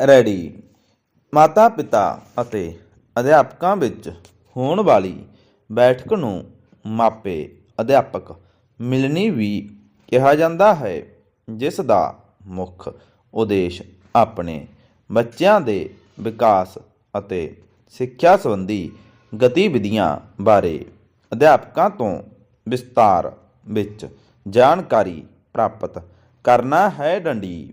Ready. ਮਾਤਾ ਪਿਤਾ ਅਤੇ ਅਧਿਆਪਕਾਂ ਵਿੱਚ ਹੋਣ ਵਾਲੀ ਬੈਠਕ ਨੂੰ ਮਾਪੇ, ਅਧਿਆਪਕ ਮਿਲਣੀ ਵੀ ਕਿਹਾ ਜਾਂਦਾ ਹੈ, ਜਿਸ ਦਾ ਮੁੱਖ ਉਦੇਸ਼ ਆਪਣੇ ਬੱਚਿਆਂ ਦੇ ਵਿਕਾਸ ਅਤੇ ਸਿੱਖਿਆ ਸੰਬੰਧੀ ਗਤੀਵਿਧੀਆਂ ਬਾਰੇ ਅਧਿਆਪਕਾਂ ਤੋਂ ਵਿਸਤਾਰ ਵਿੱਚ ਜਾਣਕਾਰੀ ਪ੍ਰਾਪਤ ਕਰਨਾ ਹੈ। ਡੰਡੀ,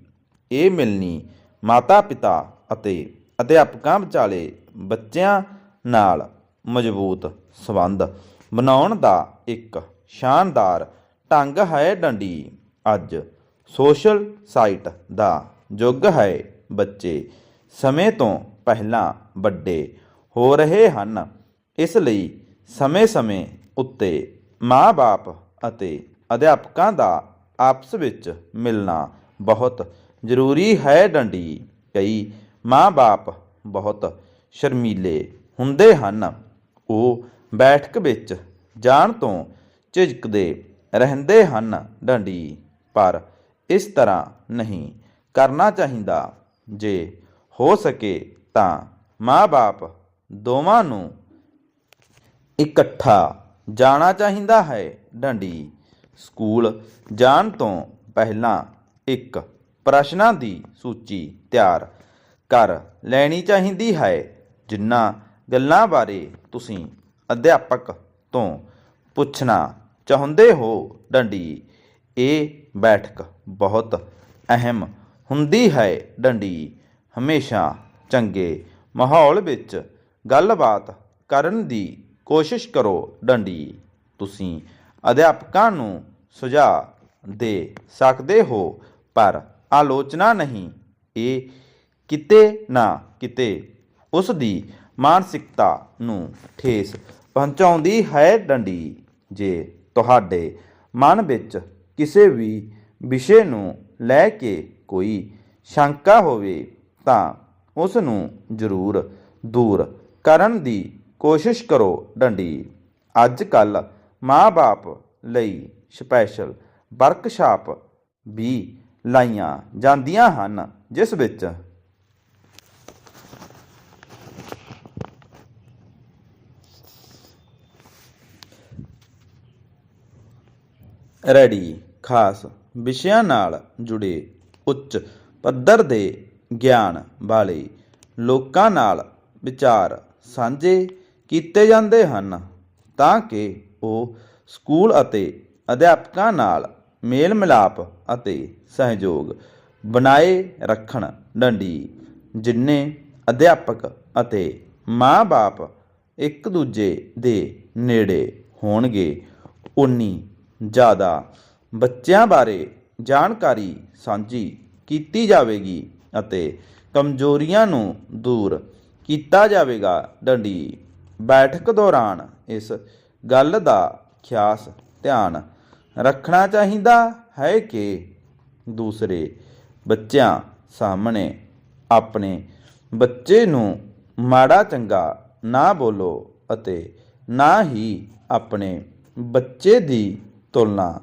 ਇਹ ਮਿਲਣੀ ਮਾਤਾ ਪਿਤਾ ਅਤੇ ਅਧਿਆਪਕਾਂ ਵਿਚਾਲੇ ਬੱਚਿਆਂ ਨਾਲ ਮਜ਼ਬੂਤ ਸਬੰਧ ਬਣਾਉਣ ਦਾ ਇੱਕ ਸ਼ਾਨਦਾਰ ਢੰਗ ਹੈ ਡੰਡੀ। ਅੱਜ ਸੋਸ਼ਲ ਸਾਈਟ ਦਾ ਯੁੱਗ ਹੈ। ਬੱਚੇ ਸਮੇਂ ਤੋਂ ਪਹਿਲਾਂ ਵੱਡੇ ਹੋ ਰਹੇ ਹਨ। ਇਸ ਲਈ ਸਮੇਂ-ਸਮੇਂ ਉੱਤੇ ਮਾਂ-ਬਾਪ ਅਤੇ ਅਧਿਆਪਕਾਂ ਦਾ ਆਪਸ ਵਿੱਚ ਮਿਲਣਾ ਬਹੁਤ ਜ਼ਰੂਰੀ ਹੈ ਡੰਡੀ। ਕਈ ਮਾਂ-ਬਾਪ ਬਹੁਤ ਸ਼ਰਮੀਲੇ ਹੁੰਦੇ ਹਨ। ਉਹ ਬੈਠਕ ਵਿੱਚ ਜਾਣ ਤੋਂ ਝਿਜਕਦੇ ਰਹਿੰਦੇ ਹਨ ਡੰਡੀ। ਪਰ ਇਸ ਤਰ੍ਹਾਂ ਨਹੀਂ ਕਰਨਾ ਚਾਹੀਦਾ। ਜੇ ਹੋ ਸਕੇ ਤਾਂ ਮਾਂ-ਬਾਪ ਦੋਵਾਂ ਨੂੰ ਇਕੱਠਾ ਜਾਣਾ ਚਾਹੀਦਾ ਹੈ। ਡੰਡੀ ਸਕੂਲ ਜਾਣ ਤੋਂ ਪਹਿਲਾਂ ਇੱਕ ਪ੍ਰਸ਼ਨਾਂ ਦੀ ਸੂਚੀ ਤਿਆਰ ਕਰ ਲੈਣੀ ਚਾਹੀਦੀ ਹੈ। ਜਿਨ੍ਹਾਂ ਗੱਲਾਂ ਬਾਰੇ ਤੁਸੀਂ ਅਧਿਆਪਕ ਤੋਂ ਪੁੱਛਣਾ ਚਾਹੁੰਦੇ ਹੋ, ਡੰਡੀ, ਇਹ ਬੈਠਕ ਬਹੁਤ ਅਹਿਮ ਹੁੰਦੀ ਹੈ, ਡੰਡੀ। ਹਮੇਸ਼ਾ ਚੰਗੇ ਮਾਹੌਲ ਵਿੱਚ ਗੱਲਬਾਤ ਕਰਨ ਦੀ ਕੋਸ਼ਿਸ਼ ਕਰੋ, ਡੰਡੀ। ਤੁਸੀਂ ਅਧਿਆਪਕਾਂ ਨੂੰ ਸੁਝਾਅ ਦੇ ਸਕਦੇ ਹੋ, ਪਰ ਆਲੋਚਨਾ ਨਹੀਂ। ਇਹ ਕਿਤੇ ਨਾ ਕਿਤੇ ਉਸ ਦੀ ਮਾਨਸਿਕਤਾ ਨੂੰ ਠੇਸ ਪਹੁੰਚਾਉਂਦੀ ਹੈ ਡੰਡੀ। ਜੇ ਤੁਹਾਡੇ ਮਨ ਵਿੱਚ ਕਿਸੇ ਵੀ ਵਿਸ਼ੇ ਨੂੰ ਲੈ ਕੇ ਕੋਈ ਸ਼ੰਕਾ ਹੋਵੇ, ਤਾਂ ਉਸ ਨੂੰ ਜ਼ਰੂਰ ਦੂਰ ਕਰਨ ਦੀ ਕੋਸ਼ਿਸ਼ ਕਰੋ ਡੰਡੀ। ਅੱਜ ਕੱਲ ਮਾਂ-ਬਾਪ ਲਈ ਸਪੈਸ਼ਲ ਵਰਕਸ਼ਾਪ ਵੀ ਲਾਈਆਂ ਜਾਂਦੀਆਂ ਹਨ, ਜਿਸ ਵਿੱਚ ਰੈਡੀ ਖਾਸ ਵਿਸ਼ਿਆਂ ਨਾਲ ਜੁੜੇ ਉੱਚ ਪੱਧਰ ਦੇ ਗਿਆਨ ਵਾਲੇ ਲੋਕਾਂ ਨਾਲ ਵਿਚਾਰ ਸਾਂਝੇ ਕੀਤੇ ਜਾਂਦੇ ਹਨ, ਤਾਂ ਕਿ ਉਹ ਸਕੂਲ ਅਤੇ ਅਧਿਆਪਕਾਂ ਨਾਲ ਮੇਲ ਮਿਲਾਪ ਅਤੇ ਸਹਿਯੋਗ। ਬਣਾਏ ਰੱਖਣ ਡੰਡੀ। ਜਿੰਨੇ ਅਧਿਆਪਕ ਅਤੇ ਮਾਂ-ਬਾਪ ਇੱਕ ਦੂਜੇ ਦੇ ਨੇੜੇ ਹੋਣਗੇ ਉਨੀ ਜ਼ਿਆਦਾ ਬੱਚਿਆਂ ਬਾਰੇ ਜਾਣਕਾਰੀ ਸਾਂਝੀ ਕੀਤੀ ਜਾਵੇਗੀ ਅਤੇ ਕਮਜ਼ੋਰੀਆਂ ਨੂੰ ਦੂਰ ਕੀਤਾ ਜਾਵੇਗਾ। ਡੰਡੀ, ਬੈਠਕ ਦੌਰਾਨ ਇਸ ਗੱਲ ਦਾ ਖਾਸ ਧਿਆਨ ਰੱਖਣਾ ਚਾਹੀਦਾ ਹੈ ਕਿ ਦੂਸਰੇ ਬੱਚਿਆਂ ਸਾਹਮਣੇ ਆਪਣੇ ਬੱਚੇ ਨੂੰ ਮਾੜਾ ਚੰਗਾ ਨਾ ਬੋਲੋ ਅਤੇ ਨਾ ਹੀ ਆਪਣੇ ਬੱਚੇ ਦੀ ਤੁਲਨਾ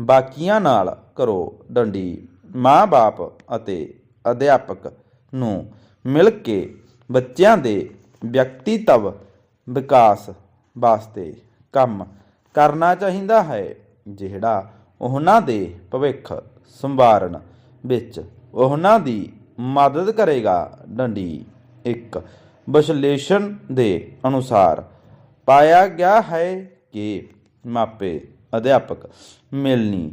ਬਾਕੀਆਂ ਨਾਲ ਕਰੋ। ਡੰਡੀ ਮਾਂ-ਬਾਪ ਅਤੇ ਅਧਿਆਪਕ ਨੂੰ ਮਿਲ ਕੇ ਬੱਚਿਆਂ ਦੇ ਵਿਅਕਤੀਤਵ ਵਿਕਾਸ ਵਾਸਤੇ ਕੰਮ ਕਰਨਾ ਚਾਹੀਦਾ ਹੈ। ਜਿਹੜਾ ਉਹਨਾਂ ਦੇ ਭਵਿੱਖ ਸੰਭਾਰਨ ਵਿੱਚ ਉਹਨਾਂ ਦੀ ਮਦਦ ਕਰੇਗਾ। ਡੰਡੀ ਇੱਕ ਵਿਸ਼ਲੇਸ਼ਣ ਦੇ ਅਨੁਸਾਰ ਪਾਇਆ ਗਿਆ ਹੈ ਕਿ ਮਾਪੇ, ਅਧਿਆਪਕ ਮਿਲਣੀ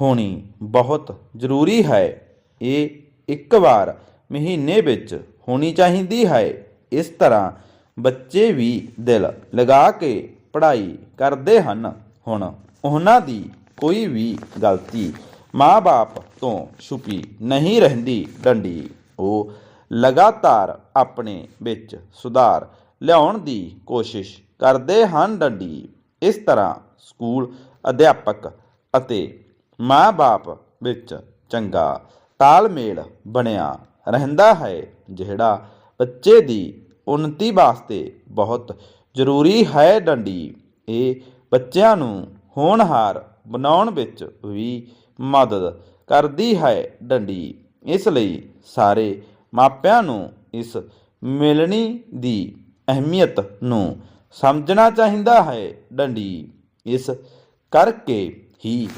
ਹੋਣੀ ਬਹੁਤ ਜ਼ਰੂਰੀ ਹੈ। ਇਹ ਇੱਕ ਵਾਰ ਮਹੀਨੇ ਵਿੱਚ ਹੋਣੀ ਚਾਹੀਦੀ ਹੈ। ਇਸ ਤਰ੍ਹਾਂ ਬੱਚੇ ਵੀ ਦਿਲ ਲਗਾ ਕੇ ਪੜ੍ਹਾਈ ਕਰਦੇ ਹਨ। ਹੁਣ ਉਹਨਾਂ ਦੀ ਕੋਈ ਵੀ ਗਲਤੀ ਮਾਂ-ਬਾਪ ਤੋਂ ਛੁਪੀ ਨਹੀਂ ਰਹਿੰਦੀ, ਡੰਡੀ। ਉਹ ਲਗਾਤਾਰ ਆਪਣੇ ਵਿੱਚ ਸੁਧਾਰ ਲਿਆਉਣ ਦੀ ਕੋਸ਼ਿਸ਼ ਕਰਦੇ ਹਨ, ਡੰਡੀ। ਇਸ ਤਰ੍ਹਾਂ ਸਕੂਲ ਅਧਿਆਪਕ ਅਤੇ ਮਾਂ-ਬਾਪ ਵਿੱਚ ਚੰਗਾ ਤਾਲਮੇਲ ਬਣਿਆ ਰਹਿੰਦਾ ਹੈ, ਜਿਹੜਾ ਬੱਚੇ ਦੀ ਉન્નਤੀ ਵਾਸਤੇ ਬਹੁਤ ਜ਼ਰੂਰੀ ਹੈ, ਡੰਡੀ। ਇਹ ਬੱਚਿਆਂ ਨੂੰ ਹੋਣਹਾਰ ਬਣਾਉਣ ਵਿੱਚ ਵੀ ਮਦਦ ਕਰਦੀ ਹੈ ਡੰਡੀ। ਇਸ ਲਈ ਸਾਰੇ ਮਾਪਿਆਂ ਨੂੰ ਇਸ ਮਿਲਣੀ ਦੀ ਅਹਿਮੀਅਤ ਨੂੰ ਸਮਝਣਾ ਚਾਹੀਦਾ ਹੈ ਡੰਡੀ। ਇਸ ਕਰਕੇ ਹੀ